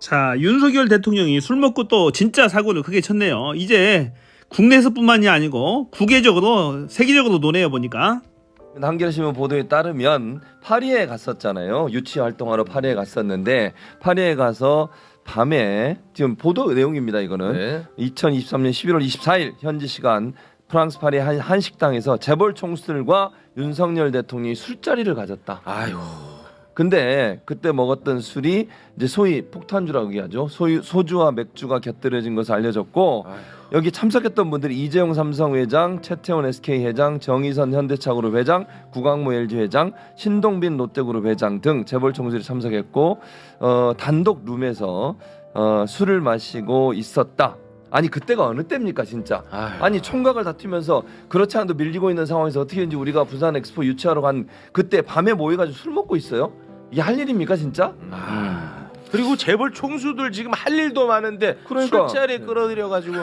자, 윤석열 대통령이 술 먹고 또 진짜 사고를 크게 쳤네요. 이제 국내에서뿐만이 아니고 국외적으로 세계적으로 노네요 보니까. 한겨레신문 보도에 따르면 파리에 갔었잖아요. 유치 활동하러 파리에 갔었는데 파리에 가서 밤에 지금 보도 내용입니다. 이거는 네. 2023년 11월 24일 현지 시간 프랑스 파리 한, 한 식당에서 재벌 총수들과 윤석열 대통령이 술자리를 가졌다. 아유. 근데 그때 먹었던 술이 이제 소위 폭탄주라고 얘기하죠. 소유, 소주와 맥주가 곁들여진 것으로 알려졌고. 여기 참석했던 분들이 이재용 삼성 회장, 최태원 SK 회장, 정의선 현대차그룹 회장, 구광모 LG 회장, 신동빈 롯데그룹 회장 등 재벌 총수들이 참석했고 어, 단독 룸에서 어, 술을 마시고 있었다. 아니 그때가 어느 때입니까 진짜? 아유. 아니 총각을 다투면서 그렇지 않아도 밀리고 있는 상황에서 어떻게든지 우리가 부산 엑스포 유치하러 간 그때 밤에 모여가지고 술 먹고 있어요? 이게 할 일입니까 진짜? 아. 그리고 재벌 총수들 지금 할 일도 많은데 그러니까. 술자리에 끌어들여 가지고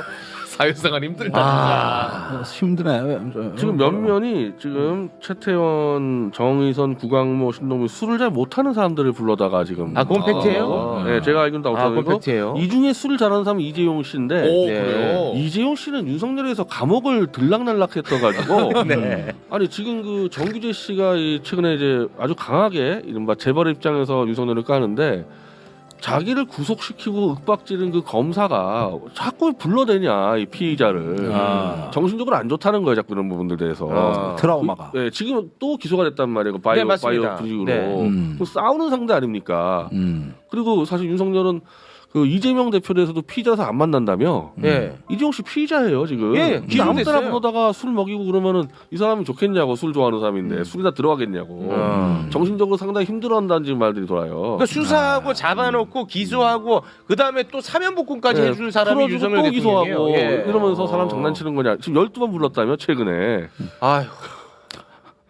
사회생활 힘들다. 아, 힘드네. 지금 몇 면이 지금 최태원, 정의선, 구광모, 신동민 술을 잘 못하는 사람들을 불러다가 지금 아 그건 팩트예요? 어, 네, 제가 알기로는 아 그건 팩트예요? 이 중에 술을 잘하는 사람은 이재용 씨인데 오 네. 그래요. 이재용 씨는 윤석열에서 감옥을 들락날락했어 가지고 네. 아니 지금 그 정규재 씨가 이 최근에 이제 아주 강하게 이른바 재벌 입장에서 윤석열을 까는데 자기를 구속시키고 윽박지른 그 검사가 자꾸 불러대냐 이 피의자를 아. 정신적으로 안 좋다는 거예요 자꾸 이런 부분들 대해서 아. 트라우마가. 그, 네, 지금 또 기소가 됐단 말이에요 그 바이오 네, 맞습니다. 바이오 분식으로 네. 음. 그 싸우는 상대 아닙니까 음. 그리고 사실 윤석열은 그 이재명 대표 대해서도 피의자라서 안 만난다며 예. 이재용 씨 피의자예요 지금. 예, 근데 아무 때나 기소됐어요. 부르다가 술 먹이고 그러면은 이 사람이 좋겠냐고 술 좋아하는 사람인데 술이나 들어가겠냐고. 음. 정신적으로 상당히 힘들어한다는 지금 말들이 돌아요. 그러니까 수사하고 잡아놓고 기소하고 그 다음에 또 사면복권까지 네, 해준 사람이 풀어주고 윤석열 또 기소하고 대통령이에요. 예. 이러면서 사람 장난치는 거냐. 지금 12번 불렀다며 최근에. 아휴.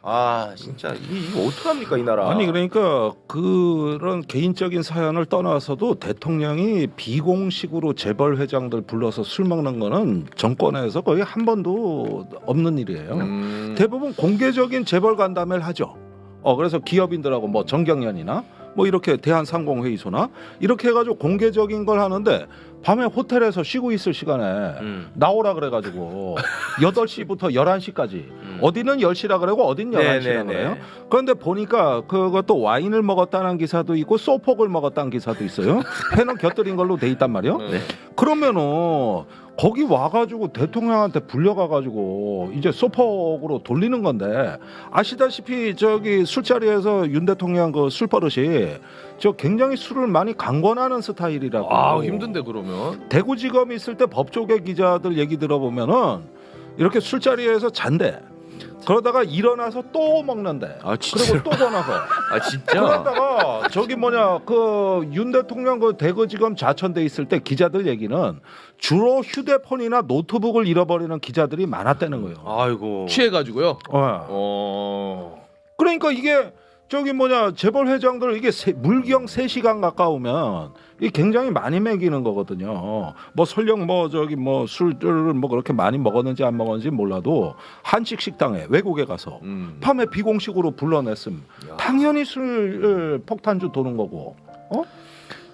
아 진짜 이- 이거 어떡합니까 이 나라? 아니 그러니까 그런 개인적인 사연을 떠나서도 대통령이 비공식으로 재벌 회장들 불러서 술 먹는 거는 정권에서 거의 한 번도 없는 일이에요. 음. 대부분 공개적인 재벌 간담회를 하죠. 어 그래서 기업인들하고 뭐 정경련이나 뭐 이렇게 대한상공회의소나 이렇게 해가지고 공개적인 걸 하는데 밤에 호텔에서 쉬고 있을 시간에 음. 나오라 그래가지고 8시부터 11시까지 음. 어디는 10시라 그러고 어딘 11시라 네네네. 그래요. 그런데 보니까 그것도 와인을 먹었다는 기사도 있고 소폭을 먹었다는 기사도 있어요. 회는 곁들인 걸로 돼 있단 말이에요. 네. 그러면은 거기 와가지고 대통령한테 불려가가지고 이제 소폭으로 돌리는 건데 아시다시피 저기 술자리에서 윤 대통령 그 술 버릇이 저 굉장히 술을 많이 강권하는 스타일이라고. 아 힘든데 그러면. 대구지검 있을 때 법조계 기자들 얘기 들어보면은 이렇게 술자리에서 잔대. 그러다가 일어나서 또 먹는데. 아 진짜. 그리고 또 전화서. 아 진짜? 그러다가 저기 뭐냐 그 윤 대통령 그 대구지검 자천돼 있을 때 기자들 얘기는 주로 휴대폰이나 노트북을 잃어버리는 기자들이 많았다는 거예요. 아이고. 취해가지고요. 어. 어. 그러니까 이게 저기 뭐냐 재벌 회장들 이게 세, 물경 3시간 가까우면 이게 굉장히 많이 먹이는 거거든요. 뭐 설령 뭐 저기 뭐 술을 뭐 그렇게 많이 먹었는지 안 먹었는지 몰라도 한식 식당에 외국에 가서 음. 밤에 비공식으로 불러냈음. 당연히 술 폭탄주 도는 거고. 어?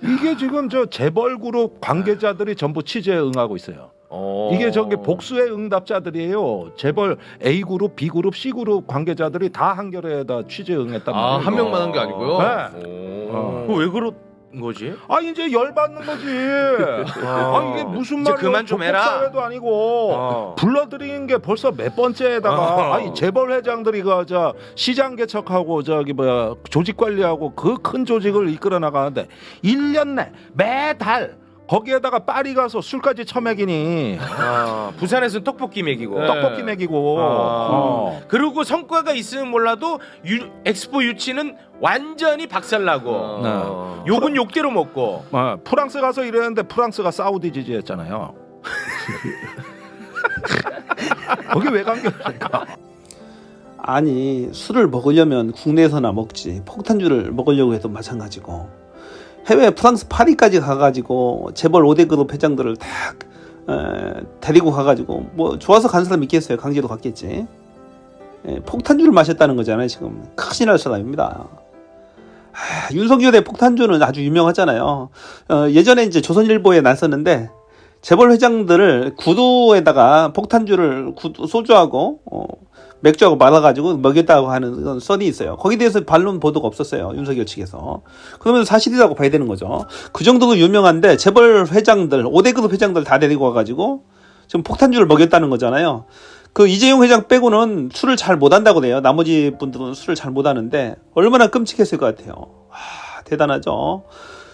이게 지금 저 재벌 그룹 관계자들이 전부 취재에 응하고 있어요. 어. 이게 저기 복수의 응답자들이에요. 재벌 A 그룹, B 그룹, C 그룹 관계자들이 다 한겨레에다 취재 응했단 말이에요. 아한 명만 한 게 아니고요. 네. 오. 어. 그거 왜 그런 거지? 아 이제 열 받는 거지. 아 이게 무슨 이제 말이야? 그만 좀 해라. 사회도 아니고 어. 불러들이는 게 벌써 몇 번째에다가 어. 아니 재벌 회장들이 그저 시장 개척하고 저기 뭐야 조직 관리하고 그 큰 조직을 이끌어 나가는데 1년 내 매달 거기에다가 파리 가서 술까지 처먹이니 아, 부산에서는 떡볶이 먹이고. 네. 떡볶이 먹이고 아. 어. 그리고 성과가 있으면 몰라도 유, 엑스포 유치는 완전히 박살나고 어. 욕은 욕대로 먹고 어, 프랑스 가서 이랬는데 프랑스가 사우디 지지했잖아요. 거기 왜 간결할까? 아니 술을 먹으려면 국내에서나 먹지 폭탄주를 먹으려고 해도 마찬가지고 해외 프랑스 파리까지 가가지고 재벌 5대 그룹 회장들을 다 에, 데리고 가가지고 뭐 좋아서 간 사람 있겠어요? 강제로 갔겠지. 에, 폭탄주를 마셨다는 거잖아요 지금. 확신할 사람입니다. 아, 윤석열의 폭탄주는 아주 유명하잖아요. 어, 예전에 이제 조선일보에 났었는데 재벌 회장들을 구두에다가 폭탄주를 구두, 소주하고 어, 맥주하고 말아가지고 먹였다고 하는 그런 썰이 있어요. 거기에 대해서 반론 보도가 없었어요. 윤석열 측에서. 그러면 사실이라고 봐야 되는 거죠. 그 정도로 유명한데 재벌 회장들, 5대급 회장들 다 데리고 와가지고 지금 폭탄주를 먹였다는 거잖아요. 그 이재용 회장 빼고는 술을 잘 못한다고 그래요. 나머지 분들은 술을 잘 못하는데 얼마나 끔찍했을 것 같아요. 와, 대단하죠.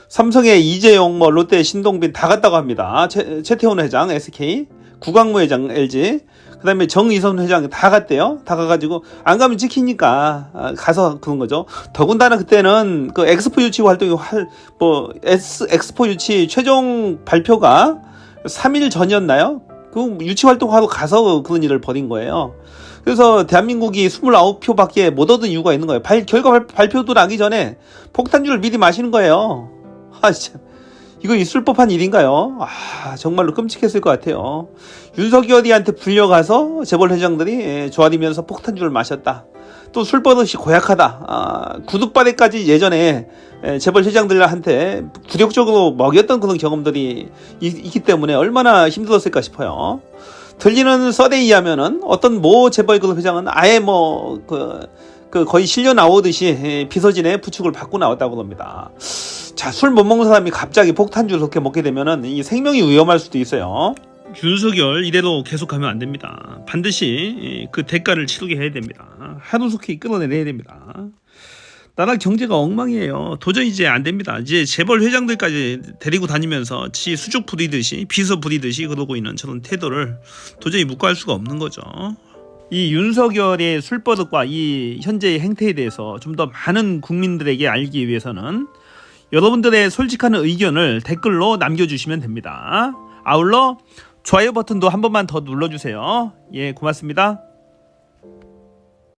삼성의 이재용, 뭐 롯데 신동빈 다 갔다고 합니다. 최, 최태원 회장 SK, 구광무 회장 LG, 그다음에 정의선 회장 다 갔대요. 다 가가지고 안 가면 찍히니까 아, 가서 그런 거죠. 더군다나 그때는 그 엑스포 유치 활동이 활뭐 엑스포 유치 최종 발표가 3일 전이었나요? 그 유치 활동하러 가서 그런 일을 벌인 거예요. 그래서 대한민국이 29표밖에 못 얻은 이유가 있는 거예요. 발, 결과 발, 발표도 나기 전에 폭탄주를 미리 마시는 거예요. 아, 참. 이거 있을 법한 일인가요? 아, 정말로 끔찍했을 것 같아요. 윤석열이한테 불려가서 재벌 회장들이 예, 조아리면서 폭탄주를 마셨다. 또 술 버릇이 고약하다. 아, 구두바리까지 예전에 예, 재벌 회장들한테 굴욕적으로 먹였던 그런 경험들이 있, 있기 때문에 얼마나 힘들었을까 싶어요. 들리는 썰에 의하면은 어떤 모 재벌 그 회장은 아예 뭐 그 그 거의 실려 나오듯이 예, 비서진의 부축을 받고 나왔다고 합니다. 자, 술 못 먹는 사람이 갑자기 폭탄주를 그렇게 먹게 되면은 이 생명이 위험할 수도 있어요. 윤석열 이대로 계속하면 안 됩니다. 반드시 그 대가를 치르게 해야 됩니다. 하루속히 끌어내야 됩니다. 나라 경제가 엉망이에요. 도저히 이제 안 됩니다. 이제 재벌 회장들까지 데리고 다니면서 지 수족 부리듯이 비서 부리듯이 그러고 있는 저런 태도를 도저히 묵과할 수가 없는 거죠. 이 윤석열의 술버릇과 이 현재의 행태에 대해서 좀 더 많은 국민들에게 알기 위해서는 여러분들의 솔직한 의견을 댓글로 남겨주시면 됩니다. 아울러 좋아요 버튼도 한 번만 더 눌러주세요. 예, 고맙습니다.